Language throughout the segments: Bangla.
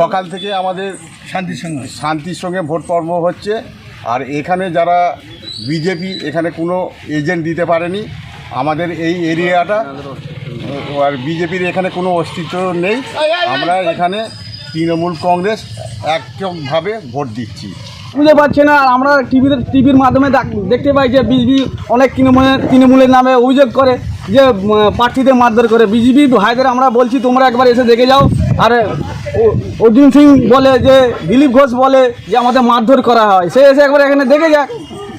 সকাল থেকে আমাদের শান্তির সঙ্গে। শান্তির সঙ্গে ভোট পর্ব হচ্ছে। আর এখানে যারা বিজেপি এখানে কোনো এজেন্ট দিতে পারেনি আমাদের এই এরিয়াটা আর বিজেপির এখানে কোনো অস্তিত্ব নেই। আমরা এখানে তৃণমূল কংগ্রেস একভাবে ভোট দিচ্ছি। বুঝতে পারছে না আর আমরা টিভিতে টিভির মাধ্যমে দেখ- দেখতে পাই যে বিজেপি অনেক তৃণমূলের তৃণমূলের নামে অভিযোগ করে যে প্রার্থীদের মারধর করে। বিজেপি ভাইদের আমরা বলছি তোমরা একবার এসে দেখে যাও। আর অর্জুন সিং বলে যে দিলীপ ঘোষ বলে যে আমাদের মারধর করা হয়। সে এসে একবার এখানে দেখে যাক।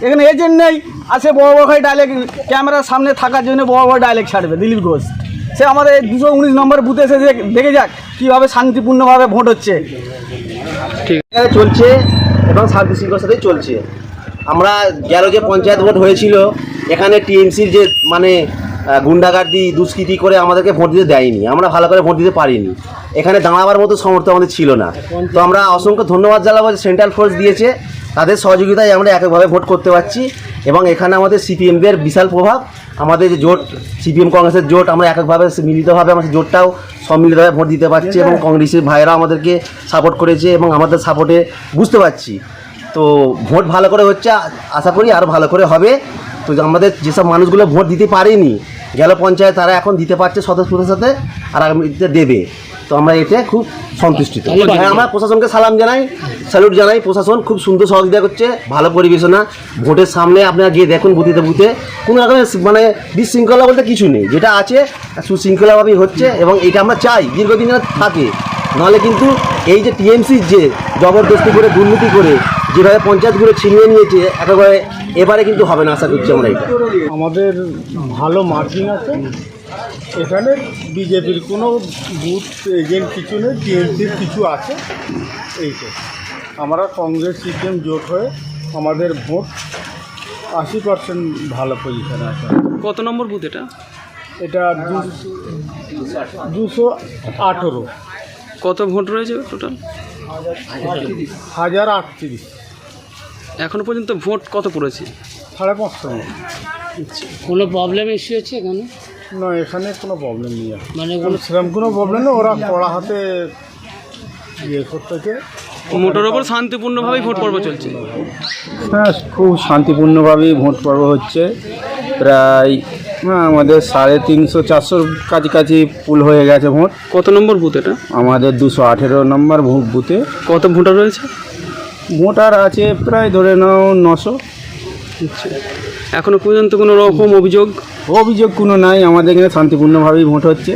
এখানে এজেন্ট নেই আসে বড় বড় করে ডায়লেক্ট ক্যামেরার সামনে থাকার জন্য বড় বড় ডায়লেক্ট ছাড়বে দিলীপ ঘোষ। সে আমাদের দুশো উনিশ নম্বর বুথে এসে দেখে যাক কীভাবে শান্তিপূর্ণভাবে ভোট হচ্ছে। এখানে চলছে। এবং শৃঙ্খলার সাথেই চলছে। আমরা গেল যে পঞ্চায়েত ভোট হয়েছিল, এখানে টিএমসির যে মানে গুন্ডাগার্দি, দুষ্কৃতি করে আমাদেরকে ভোট দিতে দেয়নি। আমরা ভালো করে ভোট দিতে পারিনি। এখানে দাঁড়াবার মতো সমর্থ আমাদের ছিল না। তো আমরা অসংখ্য ধন্যবাদ জানাব যে সেন্ট্রাল ফোর্স দিয়েছে। তাদের সহযোগিতায় আমরা এককভাবে ভোট করতে পারছি এবং এখানে আমাদের সিপিএমদের বিশাল প্রভাব আমাদের যে জোট সিপিএম কংগ্রেসের জোট আমরা এককভাবে মিলিতভাবে আমাদের জোটটাও সম্মিলিতভাবে ভোট দিতে পারছি এবং কংগ্রেসের ভাইরা আমাদেরকে সাপোর্ট করেছে এবং আমাদের সাপোর্টে বুঝতে পারছি। তো ভোট ভালো করে হচ্ছে আশা করি আরও ভালো করে হবে। তো আমাদের যেসব মানুষগুলো ভোট দিতে পারেনি গেল পঞ্চায়েত তারা এখন দিতে পারছে সদস্যদের সাথে আর আগামীতে দেবে। তো আমরা এতে খুব সন্তুষ্টি হ্যাঁ আমরা প্রশাসনকে সালাম জানাই স্যালুট জানাই। প্রশাসন খুব সুন্দর সহযোগিতা করছে ভালো পরিবেশনা। ভোটের সামনে আপনারা গিয়ে দেখুন বুথিতে বুথে। কোনো রকমের মানে বিশৃঙ্খলা বলতে কিছু নেই। যেটা আছে সুশৃঙ্খলাভাবেই হচ্ছে এবং এটা আমরা চাই। দীর্ঘদিন থাকে। নাহলে কিন্তু এই যে টিএমসির যে জবরদস্তি করে দুর্নীতি করে যেভাবে পঞ্চায়েতগুলো ছিনিয়ে নিয়েছে একেবারে এবারে কিন্তু হবে না আশা করছি আমরা এটা। আমাদের ভালো মার্জিন আছে। এখানে বিজেপির কোনো বুথ এজেন্ট কিছু নেই টিএমসির কিছু আছে। এই তো। আমরা কংগ্রেস সিস্টেম জোট হয়ে আমাদের ভোট আশি পার্সেন্ট ভালো পজিশনে আছে। কত নম্বর বুথ এটা? এটা দুশো আঠেরো। কত ভোট রয়েছে টোটাল হাজার আটত্রিশ। এখনও পর্যন্ত ভোট কত পড়েছে? সাড়ে পাঁচশো। কোনো প্রবলেম ইস্যু হচ্ছে এখানে? না এখানে কোনো প্রবলেম নেই মানে কোনো সেরকম কোনো প্রবলেম নেই ওরা কড়া হাতে ইয়ে করতেছে মোটর ওপর শান্তিপূর্ণভাবেই ভোট পর্ব চলছে। হ্যাঁ খুব শান্তিপূর্ণভাবেই ভোট পর্ব হচ্ছে। প্রায় হ্যাঁ, আমাদের সাড়ে তিনশো চারশোর কাছাকাছি পুল হয়ে গেছে ভোট। কত নম্বর বুথ এটা? আমাদের দুশো আঠেরো নম্বর ভোট বুথে। কত ভোটার রয়েছে? ভোটার আছে প্রায় ধরে নাও নশো। আচ্ছা। এখনও পর্যন্ত কোনো রকম অভিযোগ? অভিযোগ কোনো নাই আমাদের এখানে শান্তিপূর্ণভাবেই ভোট হচ্ছে।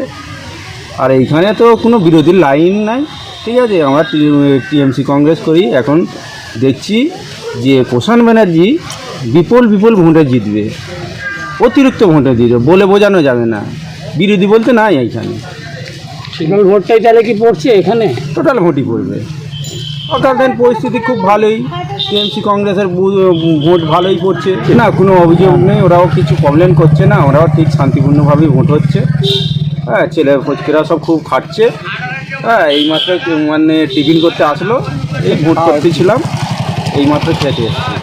আর এইখানে তো কোনো বিরোধী লাইন নাই। ঠিক আছে আমরা টিএমসি কংগ্রেস করি এখন দেখছি যে প্রশান্ত ব্যানার্জি বিপুল বিপুল ভোটে জিতবে। অতিরিক্ত ভোটে জিতবে বলে বোঝানো যাবে না। বিরোধী বলতে নাই এইখানে। ভোটটাই তাহলে কি পড়ছে এখানে? টোটাল ভোটই পড়বে। অকালটাইন পরিস্থিতি খুব ভালোই। টিএমসি কংগ্রেসের ভোট ভালোই পড়ছে। না কোনো অভিযোগ নেই ওরাও কিছু প্রবলেম করছে না ওরাও ঠিক শান্তিপূর্ণভাবেই ভোট হচ্ছে। হ্যাঁ ছেলে ফচকেরা সব খুব খাটছে। হ্যাঁ এই মাত্র মানে টিফিন করতে আসলো এই ভোট করতেছিলাম এই মাত্র খেতে এসছি।